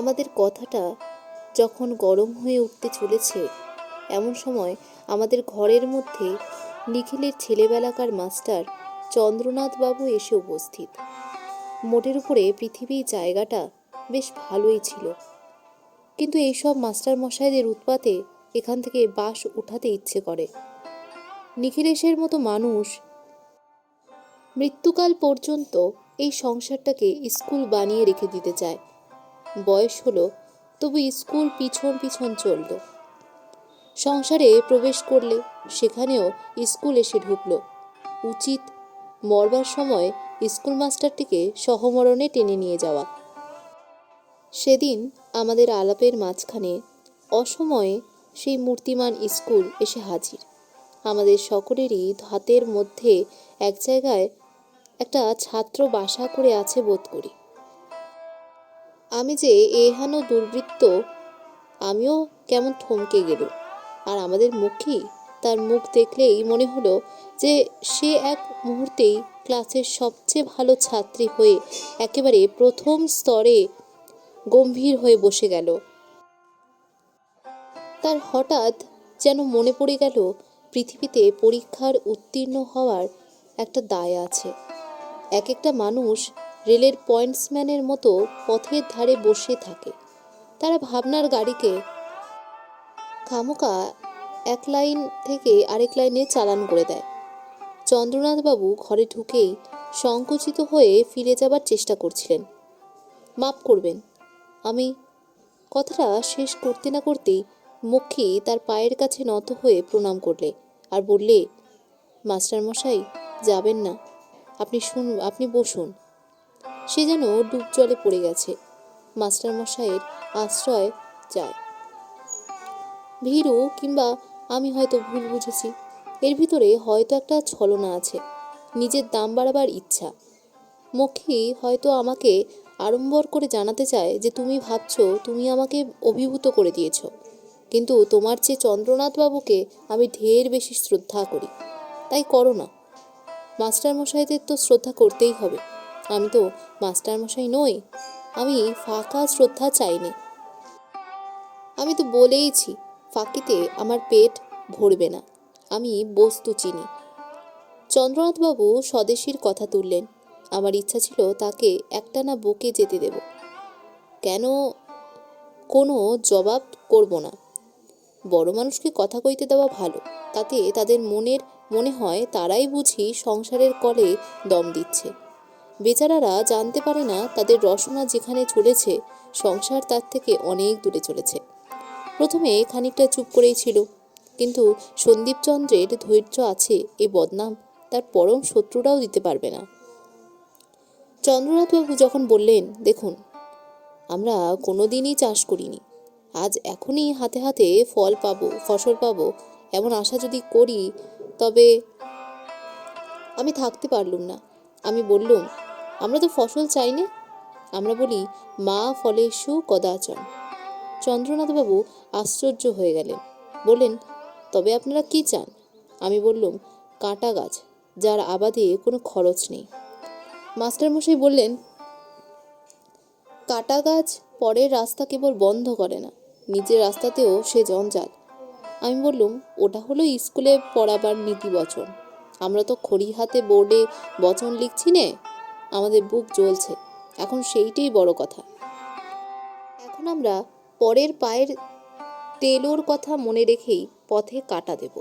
আমাদের কথাটা যখন গরম হয়ে উঠতে চলেছে, এমন সময় আমাদের ঘরের মধ্যে নিখিলের ছেলেবেলাকার মাস্টার চন্দ্রনাথ বাবু এসে উপস্থিত। মোটের উপরে পৃথিবীর জায়গাটা বেশ ভালোই ছিল। কিন্তু এইসব মাস্টার মশাইদের উৎপাতে এখান থেকে বাস উঠাতে ইচ্ছে করে। নিখিলেশের মতো মানুষ মৃত্যুকাল পর্যন্ত এই সংসারটাকে স্কুল বানিয়ে রেখে দিতে চায়। বয়স হলো, তবু স্কুল পিছন পিছন চলল। সংসারে প্রবেশ করলে সেখানেও স্কুল এসে ঢুকল। উচিত মরবার সময় স্কুল মাস্টারটিকে সহমরণে টেনে নিয়ে যাওয়া। সেদিন আমাদের আলাপের মাঝখানে অসময়ে সেই মূর্তিমান স্কুল এসে হাজির। আমাদের সকলেরই হাতের মধ্যে এক জায়গায় একটা ছাত্র বাসা করে আছে বোধ করি। আমি যে এহানো দুর্বৃত্ত, আমিও কেমন থমকে গেল আর আমাদের মুখী তার মুখ দেখলেই মনে হলো যে সে এক মুহূর্তেই ক্লাসের সবচেয়ে ভালো ছাত্রী হয়ে একেবারে প্রথম স্তরে গম্ভীর হয়ে বসে গেল। তার হঠাৎ যেন মনে পড়ে গেল, পৃথিবীতে পরীক্ষার উত্তীর্ণ হওয়ার একটা দায় আছে। এক একটা মানুষ রেলের পয়েন্টসম্যানের মতো পথের ধারে বসে থাকে। তারা ভাবনার গাড়িকে খামোকা এক লাইন থেকে আরেক লাইনে চালান করে দেয়। চন্দ্রনাথবাবু ঘরে ঢুকেই সংকুচিত হয়ে ফিরে যাবার চেষ্টা করছিলেন। মাপ করবেন। আমি কথাটা শেষ করতে না করতেই মক্ষী তার পায়ের কাছে নত হয়ে প্রণাম করলে আর বললে, মাস্টারমশাই, যাবেন না। আপনি শুন, আপনি বসুন। সে যেন ডুব জলে পড়ে গেছে। মাস্টার মাস্টারমশাইয়ের আশ্রয় চায়। ভীরু কিংবা আমি হয়তো ভুল বুঝেছি। এর ভিতরে হয়তো একটা ছলনা আছে। নিজের দাম বাড়াবার ইচ্ছা। মক্ষী হয়তো আমাকে আড়ম্বর করে জানাতে চায় যে, তুমি ভাবছ, তুমি আমাকে অভিভূত করে দিয়েছ। কিন্তু তোমার চেয়ে চন্দ্রনাথবাবুকে আমি ঢের বেশি শ্রদ্ধা করি। তাই করো না। মাস্টারমশাইদের তো শ্রদ্ধা করতেই হবে। আমি তো মাস্টারমশাই নই, আমি ফাঁকা শ্রদ্ধা চাইনি। আমি তো বলেইছি, ফাঁকিতে আমার পেট ভরবে না, আমি বস্তু চিনি। চন্দ্রনাথবাবু স্বদেশীর কথা তুললেন, আমার ইচ্ছা ছিল তাকে একটানা বকে যেতে দেব। কেন কোনো জবাব করব না। বড় মানুষকে কথা কইতে দেওয়া ভালো, তাতে তাদের মনের মনে হয় তারাই বুঝি সংসারের কলে দম দিচ্ছে। বেচারারা জানতে পারে না তাদের রসনা যেখানে চলেছে, সংসার তার থেকে অনেক দূরে চলেছে। প্রথমে খানিকটা চুপ করেই ছিল, কিন্তু সন্দীপচন্দ্রের ধৈর্য আছে এ বদনাম তার পরম শত্রুরাও দিতে পারবে না। চন্দ্রনাথবাবু যখন বললেন, দেখুন, আমরা কোনো দিনই চাষ করিনি, আজ এখনই হাতে হাতে ফল পাবো, ফসল পাবো, এমন আশা যদি করি, তবে আমি থাকতে পারলুম না। আমি বললুম আমরা তো ফসল চাই না। আমরা বলি, মা ফলেষু কদাচন চন্দ্রনাথবাবু আশ্চর্য হয়ে গেলেন। বললেন, তবে আপনারা কি চান? আমি বললুম, কাঁটা গাছ, যার আবাদে কোনো খরচ নেই। মাস্টারমশাই বললেন, কাটা গাছ পরের রাস্তা কেবল বন্ধ করে না, নিজের রাস্তাতেও সে জঞ্জাল। আমি বললুম, ওটা হলো স্কুলে পড়াবার নীতি বচন। আমরা তো খড়ি হাতে বোর্ডে বচন লিখছি নে আমাদের বুক জ্বলছে। এখন সেইটাই বড় কথা। এখন আমরা পরের পায়ের তেলোর কথা মনে রেখেই পথে কাটা দেব।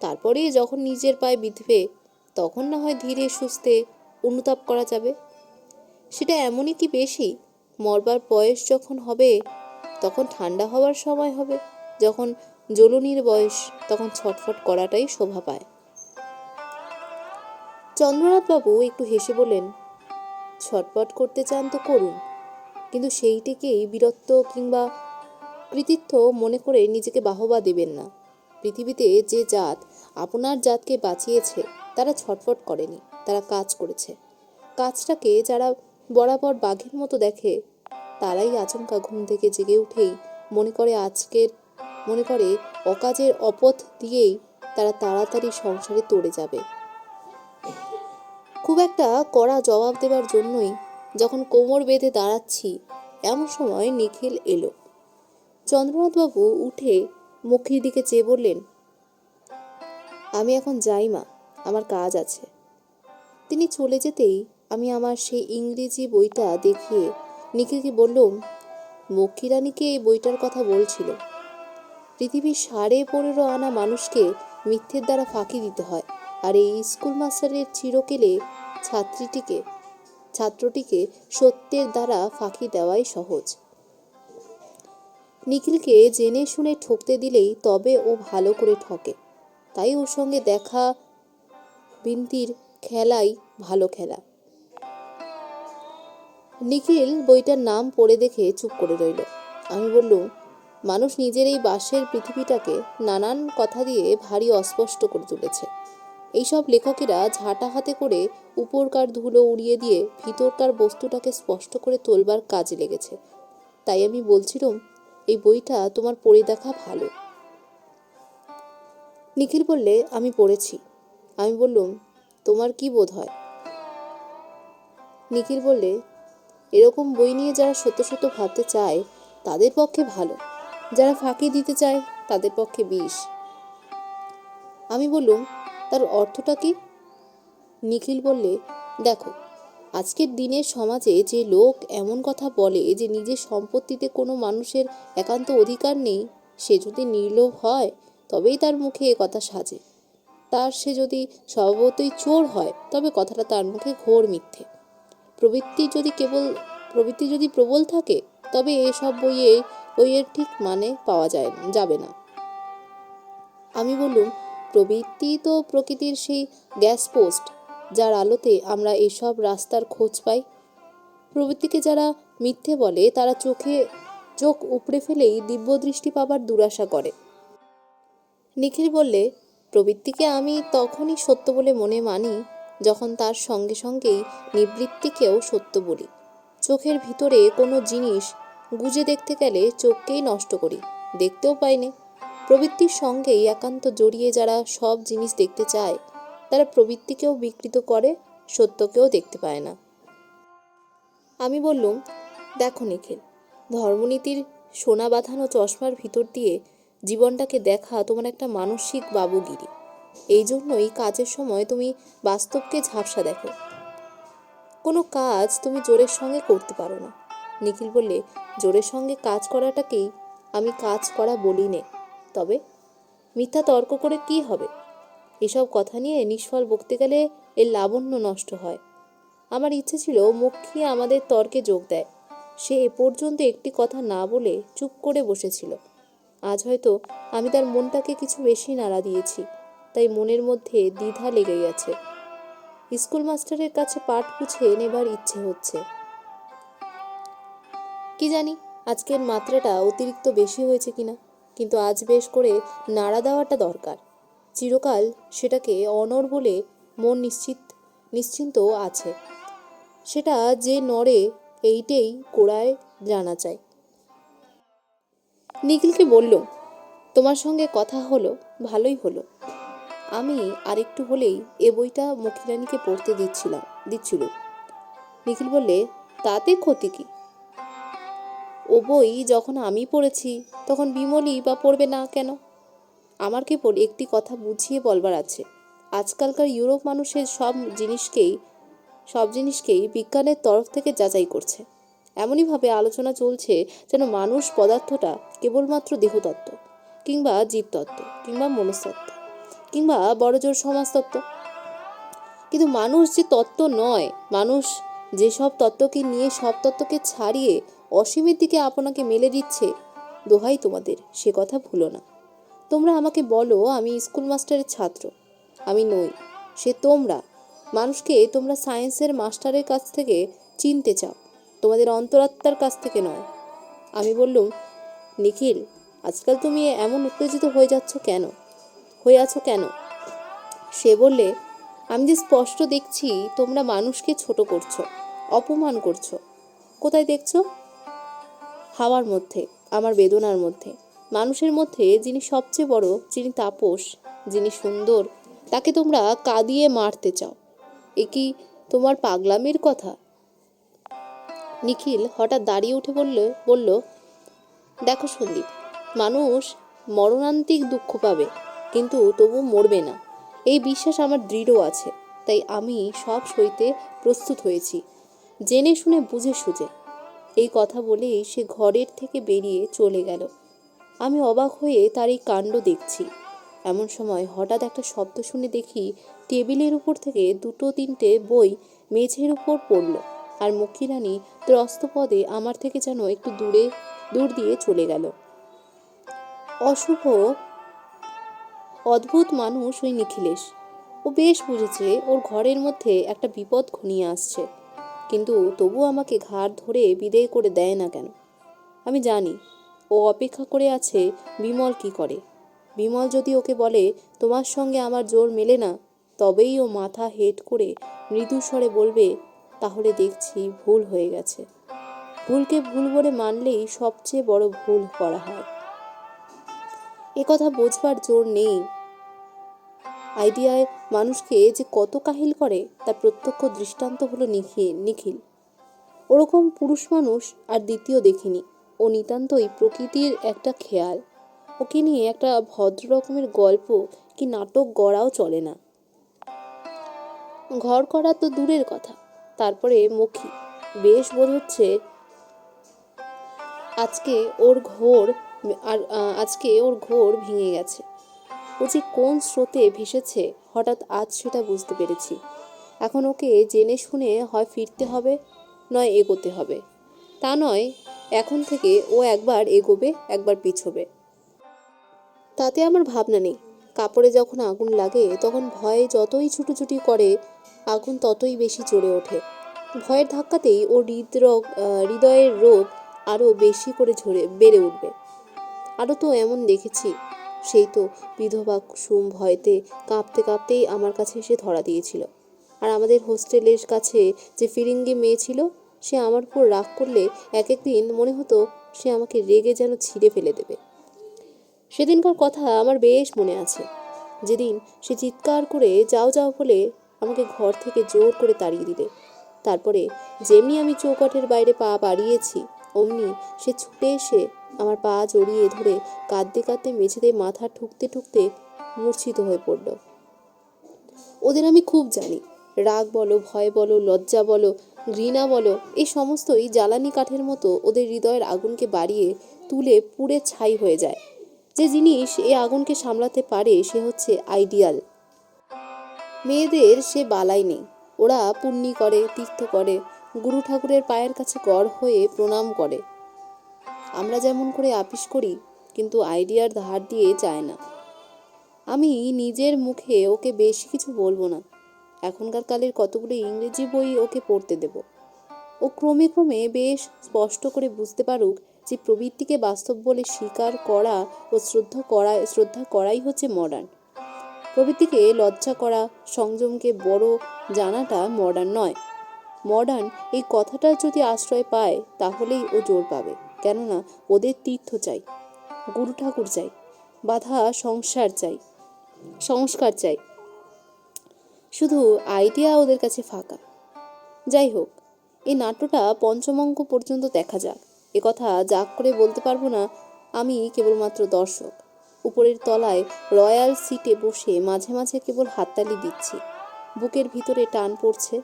তারপরে যখন নিজের পায়ে বিঁধবে, তখন না হয় ধীরে সুস্থে অনুতাপ করা যাবে। সেটা এমনই কি বেশি? মরবার বয়স যখন হবে, তখন ঠান্ডা হওয়ার সময় হবে। যখন জ্বলনির বয়স, তখন ছটফট করাটাই শোভা পায়। চন্দ্রনাথবাবু একটু হেসে বললেন ছটপট করতে চান তো করুন। কিন্তু সেইটিকেই বীরত্ব কিংবা কৃতিত্ব মনে করে নিজেকে বাহবা দেবেন না। পৃথিবীতে যে জাত আপনার জাতকে বাঁচিয়েছে, তারা ছটফট করেনি, তারা কাজ করেছে। কাজটাকে যারা বরাবর বাঘের মতো দেখে, তারাই আচমকা ঘুম থেকে জেগে উঠেই মনে করে আজকের, মনে করে অকাজের অপথ দিয়েই তারা তাড়াতাড়ি সংসারে তরে যাবে। খুব একটা কড়া জবাব দেবার জন্যই যখন কোমর বেঁধে দাঁড়াচ্ছি, এমন সময় নিখিল এলো। চন্দ্রনাথবাবু উঠে মক্ষীর দিকে চেয়ে বললেন, আমি এখন যাই মা, আমার কাজ আছে। তিনি চলে যেতেই আমি আমার সেই ইংরেজি বইটা দেখিয়ে নিখিলকে বললুম, মক্ষীরানীকে এই বইটার কথা বলছিল। পৃথিবীর সাড়ে পনেরো আনা মানুষকে মিথ্যের দ্বারা ফাঁকি দিতে হয়। আর এই স্কুল মাস্টারের চিরকেলে ছাত্রীটিকে, ছাত্রটিকে সত্যের দ্বারা ফাঁকি দেওয়াই সহজ। নিখিলকে জেনে শুনে ঠকতে দিলেই তবে ও ভালো করে ঠকে। তাই ওর সঙ্গে দেখা বিনতির খেলাই ভালো খেলা। নিখিল বইটার নাম পড়ে দেখে চুপ করে রইল। আমি বললুম, মানুষ নিজের এই বাসের পৃথিবীটাকে নানান কথা দিয়ে ভারী অস্পষ্ট করে তুলেছে। এইসব লেখকেরা ঝাঁটা হাতে করে উপরকার ধুলো উড়িয়ে দিয়ে ভিতরকার বস্তুটাকে স্পষ্ট করে তোলবার কাজে লেগেছে। তাই আমি বলছিলাম, এই বইটা তোমার পড়ে দেখা ভালো। নিখিল বললে, আমি পড়েছি। আমি বললুম, তোমার কি বোধ হয়? নিখিল বললে, এরকম বই নিয়ে যারা সত্য সত্য ভাবতে চায়, তাদের পক্ষে ভালো। যারা ফাঁকি দিতে চায়, তাদের পক্ষে বিষ। আমি বললুম তার অর্থটা কি? নিখিল বললে, দেখো, আজকের দিনে সমাজে যে লোক এমন কথা বলে যে নিজের সম্পত্তিতে কোনো মানুষের একান্ত অধিকার নেই, সে যদি নির্লোভ হয়, তবেই তার মুখে এ কথা সাজে। তার সে যদি স্বভাবতই চোর হয়, তবে কথাটা তার মুখে ঘোর মিথ্যে। প্রবৃত্তি যদি কেবল, প্রবৃত্তি যদি প্রবল থাকে, তবে এসব বইয়ে বইয়ের ঠিক মানে পাওয়া যায়, যাবে না। আমি বললুম প্রবৃত্তি তো প্রকৃতির সেই গ্যাস পোস্ট যার আলোতে আমরা এইসব রাস্তার খোঁজ পাই। প্রবৃত্তিকে যারা মিথ্যে বলে, তারা চোখে চোখ উপড়ে ফেলেই দিব্যদৃষ্টি পাবার দুরাশা করে। নিখিল বললে, প্রবৃত্তিকে আমি তখনই সত্য বলে মনে মানি যখন তার সঙ্গে সঙ্গেই নিবৃত্তিকেও সত্য বলি। চোখের ভিতরে কোনো জিনিস গুজে দেখতে গেলে চোখকেই নষ্ট করি, দেখতেও পাইনি। প্রবৃত্তির সঙ্গেই একান্ত জড়িয়ে যারা সব জিনিস দেখতে চায়, তারা প্রবৃত্তিকেও বিকৃত করে, সত্যকেও দেখতে পায় না। আমি বললুম, দেখো নিখিল, ধর্মনীতির সোনা বাঁধানো চশমার ভিতর দিয়ে জীবনটাকে দেখা তোমার একটা মানসিক বাবুগিরি। এই জন্যই কাজের সময় তুমি বাস্তবকে ঝাপসা দেখো। কোনো কাজ তুমি জোরের সঙ্গে করতে পারো না। নিখিল বললে, জোরের সঙ্গে কাজ করাটাকেই আমি কাজ করা বলি নে। তবে মিথ্যা তর্ক করে কি হবে? এসব কথা নিয়ে নিষ্ফল বকতে গেলে এর লাবণ্য নষ্ট হয়। আমার ইচ্ছে ছিল মক্ষী আমাদের তর্কে যোগ দেয়। সে এ পর্যন্ত একটি কথা না বলে চুপ করে বসেছিল। আজ হয়তো আমি তার মনটাকে কিছু বেশি নাড়া দিয়েছি, তাই মনের মধ্যে দ্বিধা লেগে গেছে স্কুল মাস্টারের কাছে পাঠ বুঝে নেবার ইচ্ছে হচ্ছে। কি জানি আজকের মাত্রাটা অতিরিক্ত বেশি হয়েছে কিনা। কিন্তু আজ বেশ করে নাড়া দেওয়াটা দরকার। চিরকাল সেটাকে অনর বলে মন নিশ্চিত, নিশ্চিন্ত আছে। সেটা যে নড়ে, এইটেই কোড়ায় জানা চাই নিখিলকে বলল, তোমার সঙ্গে কথা হলো, ভালোই হলো। আমি আরেকটু হলেই এ বইটা মক্ষিরানীকে পড়তে দিচ্ছিলাম, দিচ্ছিল। নিখিল বললে, তাতে ক্ষতি কি? ও বই যখন আমি পড়েছি, তখন বিমলই বা পড়বে না কেন? আমার কেবল একটি কথা বুঝিয়ে বলবার আছে। আজকালকার ইউরোপ মানুষের সব জিনিসকেই সব জিনিসকেই বিজ্ঞানের তরফ থেকে যাচাই করছে। এমনইভাবে আলোচনা চলছে যেন মানুষ পদার্থটা কেবলমাত্র দেহতত্ত্ব কিংবা জীবতত্ত্ব কিংবা মনস্তত্ত্ব কিংবা বড়জোর সমাজতত্ত্ব। কিন্তু মানুষ যে তত্ত্ব নয়, মানুষ যেসব তত্ত্বকে নিয়ে সব তত্ত্বকে ছাড়িয়ে অসীমের দিকে আপনাকে মেলে দিচ্ছে। দোহাই তোমাদের, সে কথা ভুলো না। তোমরা আমাকে বলো, আমি স্কুল মাস্টারের ছাত্র। আমি নই, সে তোমরা। মানুষকে তোমরা সায়েন্সের মাস্টারের কাছ থেকে চিনতে চাও, তোমাদের অন্তরাত্মার কাছ থেকে নয়। আমি বললুম, নিখিল, আজকাল তুমি এমন উত্তেজিত হয়ে যাচ্ছ কেন? হয়ে আছো কেন? সে বললে, আমি যে স্পষ্ট দেখছি, তোমরা মানুষকে ছোট করছ, অপমান করছ। কোথায় দেখছ? হাওয়ার মধ্যে, আমার বেদনার মধ্যে। মানুষের মধ্যে যিনি সবচেয়ে বড়, যিনি তাপস, যিনি সুন্দর, তাকে তোমরা কাঁদিয়ে মারতে চাও। এ কি তোমার পাগলামির কথা? নিখিল হঠাৎ দাঁড়িয়ে উঠে বলল বলল, দেখো সন্দীপ, মানুষ মরণান্তিক দুঃখ পাবে, কিন্তু তবু মরবে না। এই বিশ্বাস আমার দৃঢ় আছে, তাই আমি সব সইতে প্রস্তুত হয়েছি। জেনে শুনে বুঝে সুঝে এই কথা বলেই সে ঘরের থেকে বেরিয়ে চলে গেল। আমি অবাক হয়ে তার এই কাণ্ড দেখছি। এমন সময় হঠাৎ একটা শব্দ শুনে দেখি টেবিলের উপর থেকে দুটো তিনটে বই মেঝের উপর পড়ল আর মক্ষীরানী ত্রস্তপদে আমার থেকে যেন একটু দূরে, দূর দিয়ে চলে গেল। অশুভ, অদ্ভুত মানুষ ওই নিখিলেশ। ও বেশ বুঝেছে ওর ঘরের মধ্যে একটা বিপদ ঘনিয়ে আসছে। কিন্তু তবু আমাকে ঘাড় ধরে বিদেয় করে দেয় না কেন? আমি জানি, ও অপেক্ষা করে আছে বিমল কি করে। বিমল যদি ওকে বলে, তোমার সঙ্গে আমার জোর মেলে না, তবেই ও মাথা হেট করে মৃদু স্বরে বলবে, তাহলে দেখছি ভুল হয়ে গেছে। ভুলকে ভুল বলে মানলেই সবচেয়ে বড় ভুল করা হয়। এ কথা বোঝবার জোর নেই। আইডিয়ায় মানুষকে যে কত কাহিল করে তা প্রত্যক্ষ দৃষ্টান্ত হলো নিখিল নিখিল। ওরকম পুরুষ মানুষ আর দ্বিতীয় দেখিনি। ও নিতান্তই প্রকৃতির একটা খেয়াল। ওকে নিয়ে একটা ভদ্র রকমের গল্প কি নাটক গড়াও চলে না। ঘর করা তো দূরের কথা, তারপরে মক্ষী। বেশ বোধ হচ্ছে আজকে ওর ঘোর, আর আজকে ওর ঘোর ভেঙে গেছে। ও যে কোন স্রোতে ভেসেছে, হঠাৎ আজ সেটা বুঝতে পেরেছি। এখন ওকে জেনে শুনে হয় ফিরতে হবে, নয় এগোতে হবে। তা নয়, এখন থেকে ও একবার এগোবে, একবার পিছবে। তাতে আমার ভাবনা নেই। কাপড়ে যখন আগুন লাগে, তখন ভয়ে যতই ছুটোছুটি করে, আগুন ততই বেশি চড়ে ওঠে। ভয়ের ধাক্কাতেই ও হৃদরোগ হৃদয়ের রোগ আরও বেশি করে ঝরে, বেড়ে উঠবে। আরও তো এমন দেখেছি। সেই তো বিধবা কুসুম ভয়তে কাঁপতে কাঁপতেই আমার কাছে এসে ধরা দিয়েছিল। আর আমাদের হোস্টেলের কাছে যে ফিরিঙ্গি মেয়ে ছিল, সে আমার উপর রাগ করলে এক একদিন মনে হতো সে আমাকে রেগে যেন ছিঁড়ে ফেলে দেবে। সেদিনকার কথা আমার বেশ মনে আছে। যেদিন সে চিৎকার করে যাও যাও বলে আমাকে ঘর থেকে জোর করে তাড়িয়ে দিলে। তারপরে যেমনি আমি চৌকাঠের বাইরে পা বাড়িয়েছি, অমনি সে ছুটে এসে আমার পা জড়িয়ে ধরে কাঁদতে কাঁদতে মেঝেতে মাথা ঠুকতে ঠুকতে মূর্ছিত হয়ে পড়ল। ওদের আমি খুব জানি। রাগ বলো, ভয় বলো, লজ্জা বলো, ঘৃণা বলো এই সমস্তই জ্বালানি কাঠের মতো ওদের হৃদয়ের আগুনকে বাড়িয়ে তুলে পুড়ে ছাই হয়ে যায়। যে জিনিস এই আগুনকে সামলাতে পারে সে হচ্ছে আইডিয়াল। মেয়েদের সে বালাই নেই। ওরা পুণ্যি করে তীর্থ করে, গুরু ঠাকুরের পায়ের কাছে গড় হয়ে প্রণাম করে। আমরা যেমন করে আপিস করি, কিন্তু আইডিয়ার ধার দিয়ে যায় না। আমি নিজের মুখে ওকে বেশি কিছু বলব না। এখনকার কালের কতগুলো ইংরেজি বই ওকে পড়তে দেব। ও ক্রমে ক্রমে বেশ স্পষ্ট করে বুঝতে পারুক যে প্রবৃত্তিকে বাস্তব বলে স্বীকার করা ও শ্রদ্ধা করা, শ্রদ্ধা করাই হচ্ছে মডার্ন প্রবৃত্তিকে লজ্জা করা, সংযমকে বড় জানাটা মডার্ন নয়। মডার্ন এই কথাটা যদি আশ্রয় পায়, তাহলেই ও জোর পাবে। কেননা ওদের তীর্থ চাই, গুরু ঠাকুর চাই, বাধা সংসার চাই, সংস্কার চাই। শুধু আইডিয়া ওদের কাছে ফাঁকা। যাই হোক, এই নাট্যটা পঞ্চমঙ্ক পর্যন্ত দেখা যাক। কথা জাগ করে বলতে পারব না, আমি কেবলমাত্র দর্শক। উপরের তলায় রয়্যাল সিটে বসে মাঝে মাঝে কেবল হাততালি দিচ্ছি। বুকের ভিতরে টান পড়ছে,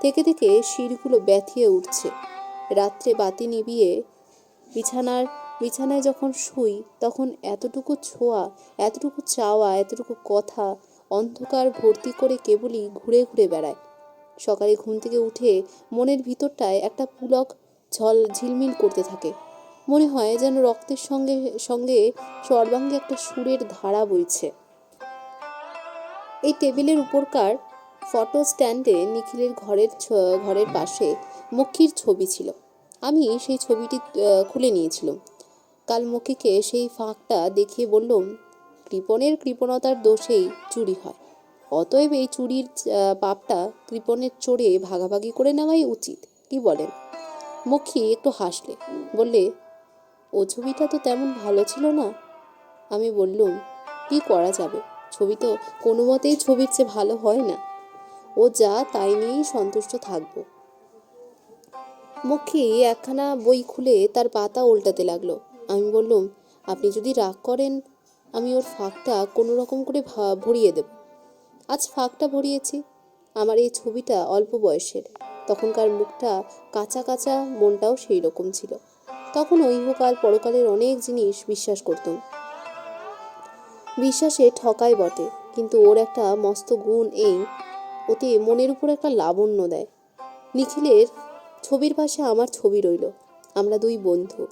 থেকে থেকে শিরগুলো ব্যথিয়ে উঠছে। রাত্রে বাতি নিবিয়ে বিছানার, বিছানায় যখন শুই, তখন এতটুকু ছোঁয়া, এতটুকু চাওয়া, এতটুকু কথা অন্ধকার ভর্তি করে কেবলই ঘুরে ঘুরে বেড়ায়। সকালে ঘুম থেকে উঠে মনের ভিতরটায় একটা পুলক ঝল, ঝিলমিল করতে থাকে। মনে হয় যেন রক্তের সঙ্গে সঙ্গে সর্বাঙ্গে একটা সুরের ধারা বইছে। এই টেবিলের উপরকার ফটো স্ট্যান্ডে নিখিলের ঘরের ঘরের পাশে মক্ষীর ছবি ছিল। আমি সেই ছবিটি খুলে নিয়েছিলাম। কাল মক্ষীকে সেই ফাঁকটা দেখিয়ে বললুম, কৃপণের কৃপণতার দোষেই চুরি হয়। অতএব এই চুরির পাপটা কৃপণের চড়ে ভাগাভাগি করে নেওয়াই উচিত। কি বলেন? মক্ষী একটু হাসলে, বললে, ও ছবিটা তো তেমন ভালো ছিল না। আমি বললুম, কি করা যাবে? ছবি তো কোনো মতেই ছবির চেয়ে ভালো হয় না। ও যা তাই নিয়েই সন্তুষ্ট থাকব। মুখী একখানা বই খুলে তার পাতা উল্টাতে লাগল। আমি বললুম, আপনি যদি রাগ করেন, আমি ওর ফাঁকটা কোনো রকম করে ভরিয়ে দেব। আজ ফাঁকটা ভরিয়েছি। আমার এই ছবিটা অল্প বয়সের। তখনকার মুখটা কাঁচা কাঁচা, মনটাও সেই রকম ছিল। তখন ইহকাল পরকালের অনেক জিনিস বিশ্বাস করতাম। বিশ্বাসে ঠকায় বটে, কিন্তু ওর একটা মস্ত গুণ এই, ওতে মনের উপর একটা লাবণ্য দেয়। নিখিলের ছবির পাশে আমার ছবি রইল। আমরা দুই বন্ধু।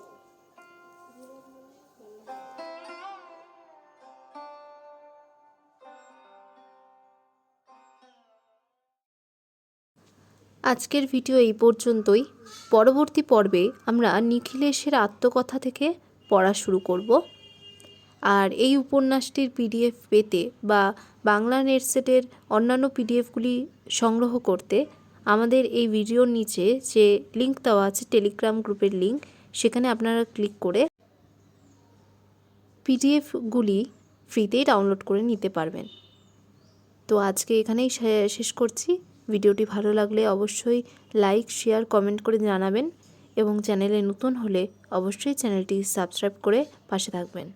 আজকের ভিডিও এই পর্যন্তই। পরবর্তী পর্বে আমরা নিখিলেশের আত্মকথা থেকে পড়া শুরু করব। আর এই উপন্যাসটির পিডিএফ পেতে বা বাংলা নেটসেটের অন্যান্য পিডিএফগুলি সংগ্রহ করতে আমাদের এই ভিডিওর নিচে যে লিংক দেওয়া আছে টেলিগ্রাম গ্রুপের লিংক সেখানে আপনারা ক্লিক করে পিডিএফগুলি ফ্রিতেই ডাউনলোড করে নিতে পারবেন। তো আজকে এখানেই শেষ করছি। ভিডিওটি ভালো লাগলে অবশ্যই লাইক শেয়ার কমেন্ট করে জানাবেন এবং চ্যানেলে নতুন হলে অবশ্যই চ্যানেলটি সাবস্ক্রাইব করে পাশে থাকবেন।